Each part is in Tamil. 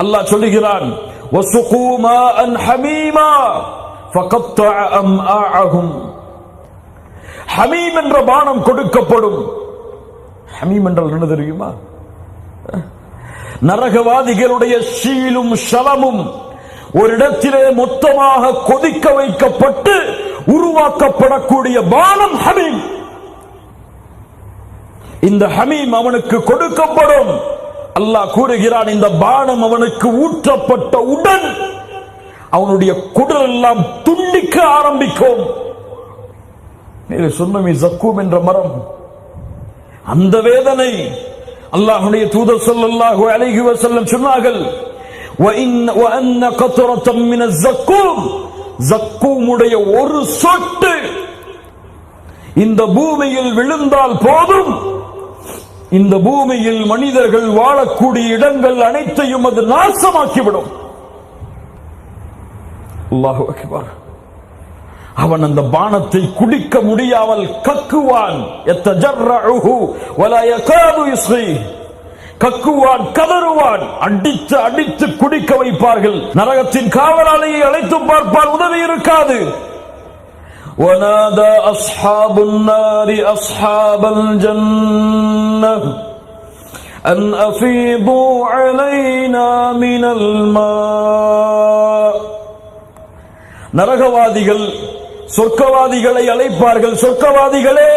அல்லாஹ் சொல்லுகிறான் ஹமீம் என்ற பானம் கொடுக்கப்படும். ஹமீம் என்றால் என்ன தெரியுமா? நரகவாதிகளுடைய சீலும் சலமும் ஒரு இடத்திலே மொத்தமாக கொதிக்க வைக்கப்பட்டு உருவாக்கப்படக்கூடிய பானம் ஹமீம். இந்த ஹமீம் அவனுக்கு கொடுக்கப்படும். அல்லாஹ் கூறுகிறான் இந்த பானம் அவனுக்கு ஊற்றப்பட்ட உடன் அவனுடைய குடல் எல்லாம் துண்டிக்க ஆரம்பிக்கும். சொன்னமே ஜக்கூம் என்ற மரம். அந்த வேதனை அல்லாஹுடைய தூதர் சொல்லல்லாஹு அலைஹி வசல்லம் சொன்னார்கள். ஜக்கூமுடைய ஒரு சொட்டு இந்த பூமியில் விழுந்தால் போதும். இந்த பூமியில் மனிதர்கள் வாழக்கூடிய இடங்கள் அனைத்தையும் அது நாசமாக்கிவிடும் அல்லாஹு அக்பர் அவன் அந்த பானத்தை குடிக்க முடியாமல் கக்குவான் எத்தஜர்ரஉஹு வலா யகாது யுஸ்ரி கக்குவான் கதறுவான் அடித்து அடித்து குடிக்க வைப்பார்கள் நரகத்தின் காவலாளியை அழைத்து பார்ப்பால் உதவி இருக்காது ونادى أصحاب النار أصحاب الجنة أن أفيضوا علينا من الماء நரகவாதிகள் சொர்க்கவாதிகளை அழைப்பார்கள் சொர்க்கவாதிகளே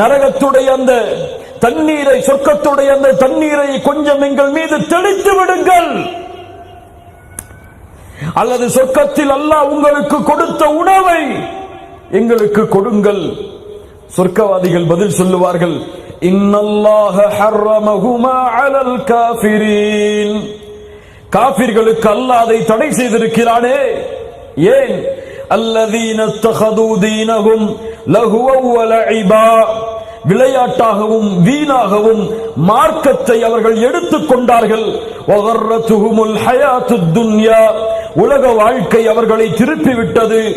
நரகத்துடைய அந்த தண்ணீரை சொர்க்கத்துடைய அந்த தண்ணீரை கொஞ்சம் எங்கள் மீது தெளித்து விடுங்கள் அல்லது சொர்க்கத்தில் அல்லாஹ் உங்களுக்கு கொடுத்த உணவை எங்களுக்கு கொடுங்கள் சொர்க்கவாதிகள் பதில் சொல்லுவார்கள் இன்னல்லாஹ ஹர்ரமஹுமா அலல் காஃபிரீன். காபிர்களுக்கு அல்லாஹ் அதை தடை செய்திருக்கிறானே. ஏன்? அல்லதீன தகது தீனகும் லகுவலஇபா விளையாட்டாகவும் வீணாகவும் மார்க்கத்தை அவர்கள் எடுத்துக் கொண்டார்கள். வகர்ரத்துஹுமுல் ஹயாத்துத் துன்யா. உலக வாழ்க்கை அவர்களை திருப்பி விட்டது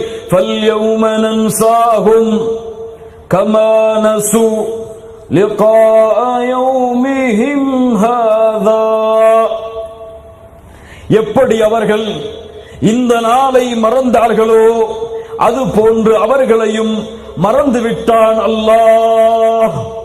ஃபல்யௌம நன்சாஹும் யௌமிஹிம் ஹாதா. எப்படி அவர்கள் இந்த நாளை மறந்தார்களோ அது போன்று அவர்களையும் மறந்து விட்டான் அல்லாஹ்.